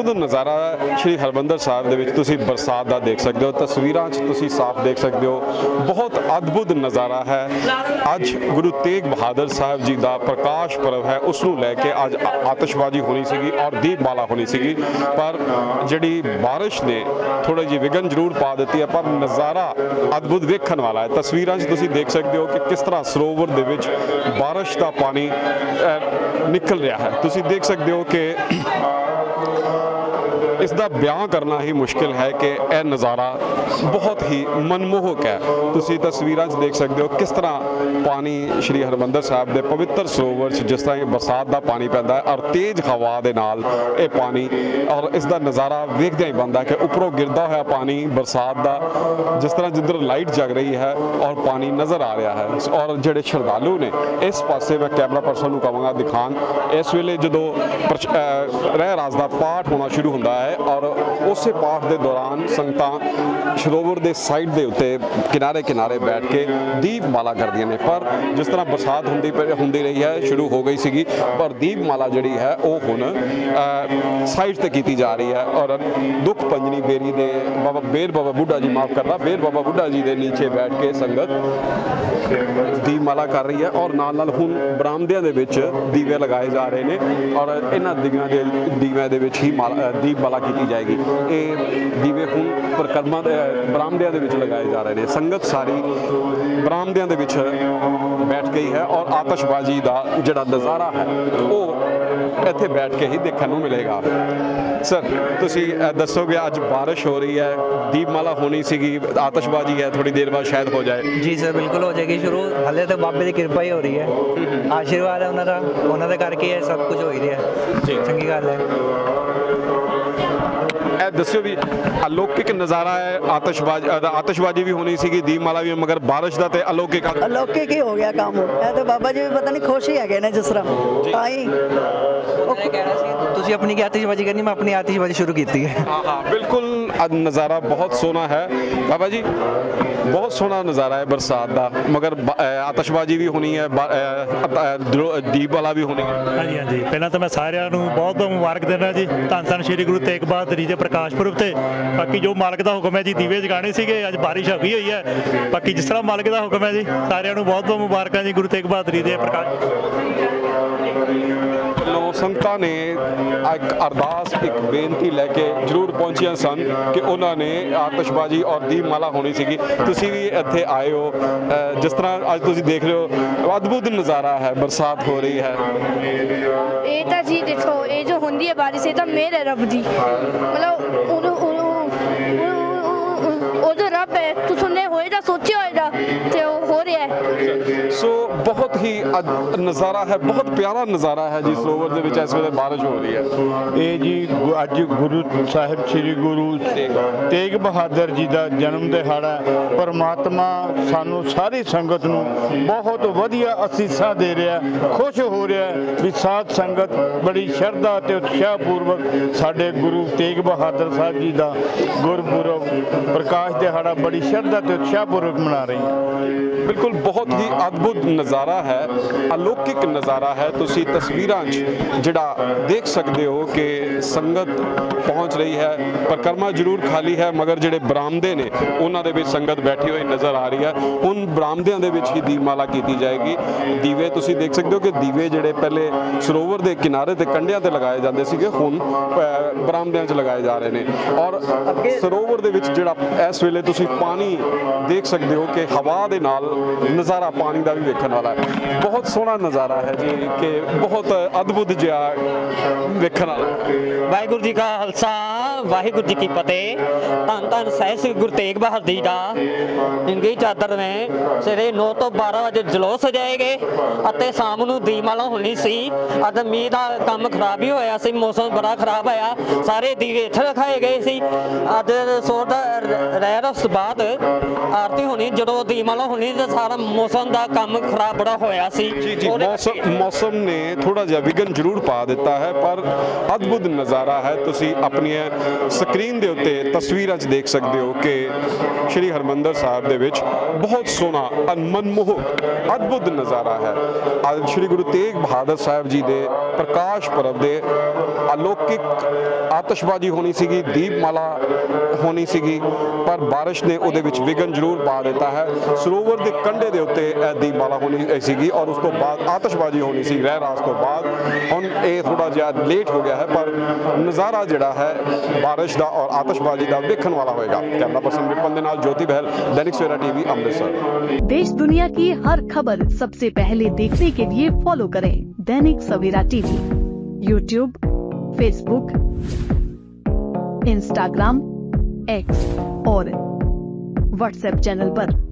ਅਦਭੁਤ ਨਜ਼ਾਰਾ ਸ਼੍ਰੀ ਹਰਮੰਦਰ ਸਾਹਿਬ ਦੇ ਵਿੱਚ ਤੁਸੀਂ ਬਰਸਾਤ ਦਾ ਦੇਖ ਸਕਦੇ ਹੋ, ਤਸਵੀਰਾਂ 'ਚ ਤੁਸੀਂ ਸਾਫ਼ ਦੇਖ ਸਕਦੇ ਹੋ। ਬਹੁਤ ਅਦਭੁਤ ਨਜ਼ਾਰਾ ਹੈ। ਅੱਜ ਗੁਰੂ ਤੇਗ ਬਹਾਦਰ ਸਾਹਿਬ ਜੀ ਦਾ ਪ੍ਰਕਾਸ਼ ਪੁਰਬ ਹੈ, ਉਸ ਨੂੰ ਲੈ ਕੇ ਅੱਜ ਆਤਿਸ਼ਬਾਜ਼ੀ ਹੋਣੀ ਸੀਗੀ ਔਰ ਦੀਪਮਾਲਾ ਹੋਣੀ ਸੀਗੀ। ਪਰ ਜਿਹੜੀ ਬਾਰਿਸ਼ ਨੇ ਥੋੜੀ ਜਿਹੀ ਵਿਗਨ ਜ਼ਰੂਰ ਪਾ ਦਿੱਤੀ ਹੈ, ਪਰ ਨਜ਼ਾਰਾ ਅਦਭੁਤ ਵੇਖਣ ਵਾਲਾ ਹੈ। ਤਸਵੀਰਾਂ 'ਚ ਤੁਸੀਂ ਦੇਖ ਸਕਦੇ ਹੋ ਕਿ ਕਿਸ ਤਰ੍ਹਾਂ ਸਰੋਵਰ ਦੇ ਵਿੱਚ ਬਾਰਿਸ਼ ਦਾ ਪਾਣੀ ਨਿਕਲ ਰਿਹਾ ਹੈ। ਤੁਸੀਂ ਦੇਖ ਸਕਦੇ ਹੋ ਕਿ ਇਸ ਦਾ ਬਿਆਨ ਕਰਨਾ ਹੀ ਮੁਸ਼ਕਿਲ ਹੈ ਕਿ ਇਹ ਨਜ਼ਾਰਾ ਬਹੁਤ ਹੀ ਮਨਮੋਹਕ ਹੈ। ਤੁਸੀਂ ਤਸਵੀਰਾਂ 'ਚ ਦੇਖ ਸਕਦੇ ਹੋ ਕਿਸ ਤਰ੍ਹਾਂ ਪਾਣੀ ਸ਼੍ਰੀ ਹਰਮੰਦਰ ਸਾਹਿਬ ਦੇ ਪਵਿੱਤਰ ਸਰੋਵਰ 'ਚ ਜਿਸ ਤਰ੍ਹਾਂ ਇਹ ਬਰਸਾਤ ਦਾ ਪਾਣੀ ਪੈਂਦਾ ਹੈ ਔਰ ਤੇਜ਼ ਹਵਾ ਦੇ ਨਾਲ ਇਹ ਪਾਣੀ ਔਰ ਇਸ ਦਾ ਨਜ਼ਾਰਾ ਵੇਖਦਿਆਂ ਹੀ ਬੰਦਾ ਕਿ ਉੱਪਰੋਂ ਗਿਰਦਾ ਹੋਇਆ ਪਾਣੀ ਬਰਸਾਤ ਦਾ ਜਿਸ ਤਰ੍ਹਾਂ ਜਿੱਧਰ ਲਾਈਟ ਜਗ ਰਹੀ ਹੈ ਔਰ ਪਾਣੀ ਨਜ਼ਰ ਆ ਰਿਹਾ ਹੈ ਔਰ ਜਿਹੜੇ ਸ਼ਰਧਾਲੂ ਨੇ ਇਸ ਪਾਸੇ ਮੈਂ ਕੈਮਰਾ ਪਰਸਨ ਨੂੰ ਕਹਾਂਗਾ ਦਿਖਾਣ ਇਸ ਵੇਲੇ ਜਦੋਂ ਪ੍ਰਚ- ਅਹ ਰਹਿ ਰਾਸ ਦਾ ਪਾਠ ਹੋਣਾ ਸ਼ੁਰੂ ਹੁੰਦਾ ਹੈ ਔਰ ਉਸੇ ਪਾਠ ਦੇ ਦੌਰਾਨ ਸੰਗਤਾਂ ਸਰੋਵਰ ਦੇ ਸਾਈਡ ਦੇ ਉੱਤੇ ਕਿਨਾਰੇ ਕਿਨਾਰੇ ਬੈਠ ਕੇ ਦੀਪਮਾਲਾ ਕਰਦੀਆਂ ਨੇ। ਪਰ ਜਿਸ ਤਰ੍ਹਾਂ ਬਰਸਾਤ ਹੁੰਦੀ ਪਈ- ਹੁੰਦੀ ਰਹੀ ਹੈ, ਸ਼ੁਰੂ ਹੋ ਗਈ ਸੀਗੀ, ਪਰ ਦੀਪਮਾਲਾ ਜਿਹੜੀ ਹੈ, ਉਹ ਹੁਣ ਸਾਈਡ ਤੇ ਕੀਤੀ ਜਾ ਰਹੀ ਹੈ ਔਰ ਦੁੱਖ ਪੰਜਨੀ ਬੇਰੀ ਦੇ ਬਾਬਾ ਬੇਰ ਬਾਬਾ ਬੁੱਢਾ ਜੀ ਮਾਫ ਕਰਨਾ, ਬੇਰ ਬਾਬਾ ਬੁੱਢਾ ਜੀ ਦੇ ਨੀਚੇ ਬੈਠ ਕੇ ਸੰਗਤ ਦੀਪਮਾਲਾ ਕਰ ਰਹੀ ਹੈ ਔਰ ਨਾਲ ਨਾਲ ਹੁਣ ਬਰਾਮਦਿਆਂ ਦੇ ਵਿੱਚ ਦੀਵੇ ਲਗਾਏ ਜਾ ਰਹੇ ਨੇ ਔਰ ਇਹਨਾਂ ਦੀਵਿਆਂ ਦੇ ਦੀਵਿਆਂ ਦੇ ਵਿੱਚ ਹੀ ਮਾਲਾ- ਦੀਪਮਾਲਾ ਕੀਤੀ ਜਾਏਗੀ। ਇਹ ਦੀਵੇ ਹੁਣ ਪ੍ਰਕਰਮਾਂ ਦੇ ਬਰਾਮਦਿਆਂ ਦੇ ਵਿੱਚ ਲਗਾਏ ਜਾ ਰਹੇ ਨੇ। ਸੰਗਤ ਸਾਰੀ ਬਰਾਮਦਿਆਂ ਦੇ ਵਿੱਚ ਬੈਠ ਗਈ ਹੈ ਔਰ ਆਤਿਸ਼ਬਾਜ਼ੀ ਦਾ ਜਿਹੜਾ ਨਜ਼ਾਰਾ ਹੈ ਉਹ ਇੱਥੇ ਬੈਠ ਕੇ ਹੀ ਦੇਖਣ ਨੂੰ ਮਿਲੇਗਾ। ਸਰ ਤੁਸੀਂ ਦੱਸੋਗੇ ਅੱਜ ਬਾਰਿਸ਼ ਹੋ ਰਹੀ ਹੈ ਦੀਪਮਾਲਾ ਹੋਣੀ ਸੀਗੀ ਆਤਿਸ਼ਬਾਜ਼ੀ ਹੈ ਥੋੜੀ ਦੇਰ ਬਾਅਦ ਸ਼ਾਇਦ ਹੋ ਜਾਏ। ਜੀ ਸਰ ਬਿਲਕੁਲ ਹੋ ਜਾਏਗੀ ਸ਼ੁਰੂ। ਹਲੇ ਤਾਂ ਬਾਬੇ ਦੀ ਕਿਰਪਾ ਹੀ ਹੋ ਰਹੀ ਹੈ। ਆਸ਼ੀਰਵਾਦ ਹੈ ਉਹਨਾਂ ਦਾ। ਉਹਨਾਂ ਦੇ ਕਰਕੇ ਇਹ ਸਭ ਕੁਝ ਹੋ ਹੀ ਰਿਹਾ। ਜੀ। ਚੰਗੀ ਗੱਲ ਹੈ। ਇਹ ਦੱਸਿਓ ਵੀ ਅਲੌਕਿਕ ਨਜ਼ਾਰਾ ਹੈ ਆਤਿਸ਼ਬਾਜ਼ੀ ਆਤਿਸ਼ਬਾਜ਼ੀ ਵੀ ਹੋਣੀ ਸੀਗੀ ਦੀਪਮਾਲਾ ਵੀ ਮਗਰ ਬਾਰਿਸ਼ ਦਾ ਤੇ ਅਲੌਕਿਕ ਅਲੌਕਿਕ ਹੀ ਹੋ ਗਿਆ ਕੰਮ। ਇਹ ਤਾਂ ਬਾਬਾ ਜੀ ਵੀ ਪਤਾ ਨਹੀਂ ਖੁਸ਼ ਹੀ ਹੈਗੇ ਨੇ ਜਿਸ ਤਰ੍ਹਾਂ। ਤਾਂ ਹੀ। ਤੁਸੀਂ ਆਪਣੀ ਕੀ ਆਤਿਸ਼ਬਾਜ਼ੀ ਕਰਨੀ? ਮੈਂ ਆਪਣੀ ਆਤਿਸ਼ਬਾਜ਼ੀ ਸ਼ੁਰੂ ਕੀਤੀ ਹੈ। ਹਾਂ ਹਾਂ ਬਿਲਕੁਲ ਅੱਜ ਨਜ਼ਾਰਾ ਬਹੁਤ ਸੋਹਣਾ ਹੈ। ਬਾਬਾ ਜੀ ਬਹੁਤ ਸੋਹਣਾ ਨਜ਼ਾਰਾ ਹੈ ਬਰਸਾਤ ਦਾ ਮਗਰ ਆਤਿਸ਼ਬਾਜ਼ੀ ਵੀ ਹੋਣੀ ਹੈ ਦਰੋ- ਦੀਪਮਾਲਾ ਵੀ ਹੋਣੀ ਹੈ। ਹਾਂਜੀ ਹਾਂਜੀ। ਪਹਿਲਾਂ ਤਾਂ ਮੈਂ ਸਾਰਿਆਂ ਨੂੰ ਬਹੁਤ ਬਹੁਤ ਮੁਬਾਰਕ ਦਿੰਦਾ ਜੀ। ਧੰਨ ਧੰਨ ਸ਼੍ਰੀ ਗੁਰੂ ਤੇਗ ਬਹਾਦਰ ਜੀ ਦੇ ਪ੍ਰਕਾਸ਼ ਪੁਰਬ ਤੇ ਬਾਕੀ ਜੋ ਮਾਲਕ ਦਾ ਹੁਕਮ ਹੈ ਜੀ, ਦੀਵੇ ਜਗਾਣੇ ਸੀਗੇ, ਅੱਜ ਬਾਰਿਸ਼ ਹੋ ਹੋਈ ਹੈ। ਬਾਕੀ ਜਿਸ ਤਰ੍ਹਾਂ ਮਾਲਕ ਦਾ ਹੁਕਮ ਹੈ ਜੀ, ਸਾਰਿਆਂ ਨੂੰ ਬਹੁਤ ਬਹੁਤ ਮੁਬਾਰਕਾਂ ਜੀ, ਗੁਰੂ ਤੇਗ ਬਹਾਦਰ ਜੀ ਦੇ ਪ੍ਰਕਾਸ਼। ਲੋ ਸੰਗਤਾਂ ਨੇ ਇੱਕ ਅਰਦਾਸ, ਇੱਕ ਬੇਨਤੀ ਲੈ ਕੇ ਜ਼ਰੂਰ ਪਹੁੰਚੀਆਂ ਸਨ ਕਿ ਉਹਨਾਂ ਨੇ ਆਤਿਸ਼ਬਾਜ਼ੀ ਔਰ ਦੀਪਮਾਲਾ ਹੋਣੀ ਸੀਗੀ। ਤੁਸੀਂ ਵੀ ਇੱਥੇ ਆਏ ਹੋ। ਜਿਸ ਤਰ੍ਹਾਂ ਅੱਜ ਤੁਸੀਂ ਦੇਖ ਰਹੇ ਹੋ, ਅਦਭੁਤ ਨਜ਼ਾਰਾ ਹੈ, ਬਰਸਾਤ ਹੋ ਰਹੀ ਹੈ। ਇਹ ਤਾਂ ਜੀ ਦੇਖੋ, ਇਹ ਜੋ ਹੁੰਦੀ ਹੈ ਬਾਰਿਸ਼, ਇਹ ਤਾਂ ਮਿਹਰ ਹੈ ਰੱਬ ਦੀ। ਮਤਲਬ ਉਹਨੂੰ ਉਹਨੂੰ ਉਹਦਾ ਰੱਬ ਹੈ ਤੁਸੀਂ ਨੇ ਹੋਏਗਾ, ਸੋਚਿਆ ਹੋਏਗਾ, ਤੇ ਉਹ ਹੋ ਸੋ ਬਹੁਤ ਹੀ ਨਜ਼ਾਰਾ ਹੈ ਬਹੁਤ ਪਿਆਰਾ ਨਜ਼ਾਰਾ ਹੈ ਜੀ ਸਰੋਵਰ ਦੇ ਵਿੱਚ ਇਸ ਵੇਲੇ ਬਾਰਿਸ਼ ਹੋ ਰਹੀ ਹੈ ਇਹ ਜੀ ਅੱਜ ਗੁਰੂ ਸਾਹਿਬ ਸ੍ਰੀ ਗੁਰੂ ਤੇਗ ਬਹਾਦਰ ਜੀ ਦਾ ਜਨਮ ਦਿਹਾੜਾ ਪਰਮਾਤਮਾ ਸਾਨੂੰ ਸਾਰੀ ਸੰਗਤ ਨੂੰ ਬਹੁਤ ਵਧੀਆ ਅਸੀਸਾਂ ਦੇ ਰਿਹਾ ਖੁਸ਼ ਹੋ ਰਿਹਾ ਵੀ ਸਾਧ ਸੰਗਤ ਬੜੀ ਸ਼ਰਧਾ ਤੇ ਉਤਸ਼ਾਹ ਪੂਰਵਕ ਸਾਡੇ ਗੁਰੂ ਤੇਗ ਬਹਾਦਰ ਸਾਹਿਬ ਜੀ ਦਾ ਗੁਰਪੁਰਬ ਪ੍ਰਕਾਸ਼ ਦਿਹਾੜਾ ਬੜੀ ਸ਼ਰਧਾ ਤੇ ਉਤਸ਼ਾਹ ਪੂਰਵਕ ਮਨਾ ਰਹੀ ਹੈ ਬਿਲਕੁਲ ਬਹੁਤ ਹੀ ਅਦਭੁਤ ਨਜ਼ਾਰਾ ਹੈ, ਅਲੌਕਿਕ ਨਜ਼ਾਰਾ ਹੈ। ਤੁਸੀਂ ਤਸਵੀਰਾਂ 'ਚ ਜਿਹੜਾ ਦੇਖ ਸਕਦੇ ਹੋ ਕਿ ਸੰਗਤ ਪਹੁੰਚ ਰਹੀ ਹੈ, ਪਰਕਰਮਾ ਜ਼ਰੂਰ ਖਾਲੀ ਹੈ, ਮਗਰ ਜਿਹੜੇ ਬਰਾਮਦੇ ਨੇ, ਉਹਨਾਂ ਦੇ ਵਿੱਚ ਸੰਗਤ ਬੈਠੀ ਹੋਈ ਨਜ਼ਰ ਆ ਰਹੀ ਹੈ। ਹੁਣ ਬਰਾਮਦਿਆਂ ਦੇ ਵਿੱਚ ਹੀ ਦੀਪਮਾਲਾ ਕੀਤੀ ਜਾਏਗੀ। ਦੀਵੇ ਤੁਸੀਂ ਦੇਖ ਸਕਦੇ ਹੋ ਕਿ ਦੀਵੇ ਜਿਹੜੇ ਪਹਿਲੇ ਸਰੋਵਰ ਦੇ ਕਿਨਾਰੇ ਤੇ ਕੰਢਿਆਂ ਤੇ ਲਗਾਏ ਜਾਂਦੇ ਸੀਗੇ, ਹੁਣ ਬਰਾਮਦਿਆਂ 'ਚ ਲਗਾਏ ਜਾ ਰਹੇ ਨੇ। ਔਰ ਸਰੋਵਰ ਦੇ ਵਿੱਚ ਜਿਹੜਾ ਇਸ ਵੇਲੇ ਤੁਸੀਂ ਪਾਣੀ ਦੇਖ ਸਕਦੇ ਹੋ ਕਿ ਹਵਾ ਦੇ ਨਾਲ ਨਜ਼ਾਰਾ ਪਾਣੀ ਦਾ ਵੀ ਵੇਖਣ ਵਾਲਾ ਹੈ। ਬਹੁਤ ਸੋਹਣਾ ਨਜ਼ਾਰਾ ਹੈ ਜੀ, ਕਿ ਬਹੁਤ ਅਦਭੁਤ ਜਿਹਾ ਵੇਖਣ ਵਾਲਾ ਵਾਹਿਗੁਰੂ ਜੀ ਕਾ ਖਾਲਸਾ, ਵਾਹਿਗੁਰੂ ਜੀ ਕੀ ਫਤਿਹ। ਧੰਨ ਧੰਨ ਸਹਿਬ ਸ੍ਰੀ ਗੁਰੂ ਤੇਗ ਬਹਾਦਰ ਜੀ ਦਾ। ਇੰਗੀ ਚਾਦਰ ਨੇ ਸਵੇਰੇ 9 ਤੋਂ 12 ਵਜੇ ਜਲੋਸ ਸਜਾਏਗੇ ਅਤੇ ਸ਼ਾਮ ਨੂੰ ਦੀਪਮਾਲਾ ਹੋਣੀ ਸੀ। ਅੱਜ ਮੀਂਹ ਦਾ ਕੰਮ ਖਰਾਬ ਹੀ ਹੋਇਆ ਸੀ, ਮੌਸਮ ਬੜਾ ਖਰਾਬ ਹੋਇਆ। ਸਾਰੇ ਦੀਵੇ ਇੱਥੇ ਰਖਾਏ ਗਏ ਸੀ। ਅੱਜ ਸੋਰ ਦਾ ਰ- ਰਹਿ ਰਸ ਬਾਅਦ ਆਰਤੀ ਹੋਣੀ, ਜਦੋਂ ਦੀਪਮਾਲਾ ਹੋਣੀ ਤੇ ਸਾਰਾ ਮੌਸਮ ਮੌਸਮ ਦਾ ਕੰਮ ਖਰਾਬ ਬੜਾ ਹੋਇਆ ਸੀ। ਜੀ ਜੀ ਉਹਦੇ ਮੌਸਮ ਮੌਸਮ ਨੇ ਥੋੜਾ ਜਿਹਾ ਵਿਗਨ ਜ਼ਰੂਰ ਪਾ ਦਿੱਤਾ ਹੈ ਪਰ ਅਦਭੁਤ ਨਜ਼ਾਰਾ ਹੈ। ਤੁਸੀਂ ਆਪਣੀਆਂ ਸਕਰੀਨ ਦੇ ਉੱਤੇ ਤਸਵੀਰਾਂ 'ਚ ਦੇਖ ਸਕਦੇ ਹੋ ਕਿ ਸ਼੍ਰੀ ਹਰਮੰਦਰ ਸਾਹਿਬ ਦੇ ਵਿੱਚ ਬਹੁਤ ਸੋਹਣਾ ਅ- ਮਨਮੋਹਕ ਅਦਭੁਤ ਨਜ਼ਾਰਾ ਹੈ। ਅੱਜ ਸ਼੍ਰੀ ਗੁਰੂ ਤੇਗ ਬਹਾਦਰ ਸਾਹਿਬ ਜੀ ਦੇ ਪ੍ਰਕਾਸ਼ ਪੁਰਬ ਦੇ ਅਲੌਕਿਕ ਆਤਿਸ਼ਬਾਜ਼ੀ ਹੋਣੀ ਸੀਗੀ ਦੀਪਮਾਲਾ ਹੋਣੀ ਸੀਗੀ ਪਰ ਬਾਰਿਸ਼ ਨੇ ਉਹਦੇ ਵਿੱਚ ਵਿਗਨ ਜ਼ਰੂਰ ਪਾ ਦਿੱਤਾ ਹੈ। ਸਰੋਵਰ ਦੇ ਕੰਢੇ ਦੇ ਉੱਤੇ ਇਹ ਦੀਪਮਾਲਾ ਹੋਣੀ ਸੀਗੀ ਔਰ ਉਸ ਤੋਂ ਬਾਅਦ ਆਤਿਸ਼ਬਾਜ਼ੀ ਹੋਣੀ ਸੀ ਰਹਿ ਰਾਸ ਤੋਂ ਬਾਅਦ ਹੁਣ ਇਹ ਥੋੜਾ ਜਿਹਾ ਲੇਟ ਹੋ ਗਿਆ ਹੈ ਪਰ ਨਜ਼ਾਰਾ ਜਿਹੜਾ ਹੈ ਬਾਰਿਸ਼ ਦਾ ਔਰ ਆਤਿਸ਼ਬਾਜ਼ੀ ਦਾ ਵੇਖਣ ਵਾਲਾ ਹੋਏਗਾ ਕੈਮਰਾ ਪਰਸਨ ਵਿਪਨ ਦੇ ਨਾਲ ਜੋਤੀ ਬਹਿਲ ਦੈਨਿਕ ਸਵੇਰਾ ਟੀਵੀ ਅੰਮ੍ਰਿਤਸਰ देश दुनिया की हर खबर सबसे पहले देखने के लिए फॉलो करें Dainik Savera TV YouTube Facebook Instagram X और व्हाट्सएप चैनल पर।